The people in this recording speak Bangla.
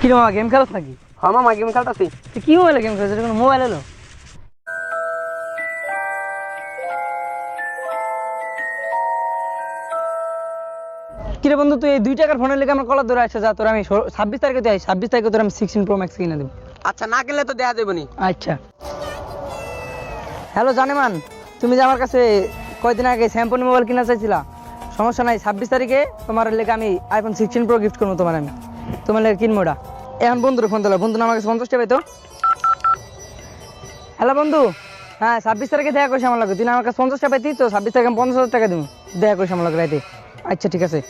কি রে মামা গেম খেলাস নাকি? হ্যাঁ মামা গেম খেলতাছি। তুই কি মোবাইলে গেম খেলছিস কোনো মোবাইল এলো? কিরে বন্ধু তুই এই দুই টাকার ফোনের লেগে আমার কলার ধরে আসছে। যা তোর আমি ছাব্বিশ তারিখে তুই ছাব্বিশ তারিখে তোর আমি সিক্সটিন প্রো ম্যাক্স কিনে দেবো। আচ্ছা না কিনলে তো দেয়া দেবনি আচ্ছা। হ্যালো জানেমান তুমি যে আমার কাছে কয়দিন আগে স্যামসং মোবাইল কিনা চাইছিলা সমস্যা নাই ছাব্বিশ তারিখে তোমার লেগে আমি আইফোন সিক্সটিন প্রো গিফট করব তোমার আমি। তোমার লাগে কিনবো ওটা। এখন বন্ধুর ফোন দিল বন্ধু, আমার কাছে পঞ্চাশ টাকা পাইতো। হ্যালো বন্ধু। হ্যাঁ ছাব্বিশ তারিখে দেখা করছি আমার লাগে। তুই আমার কাছে পঞ্চাশ টাকা পাইতি, তো ছাব্বিশ তারিখে পঞ্চাশ হাজার টাকা দিবি। দেখা করছি আমার লাগে রাইতে। আচ্ছা ঠিক আছে।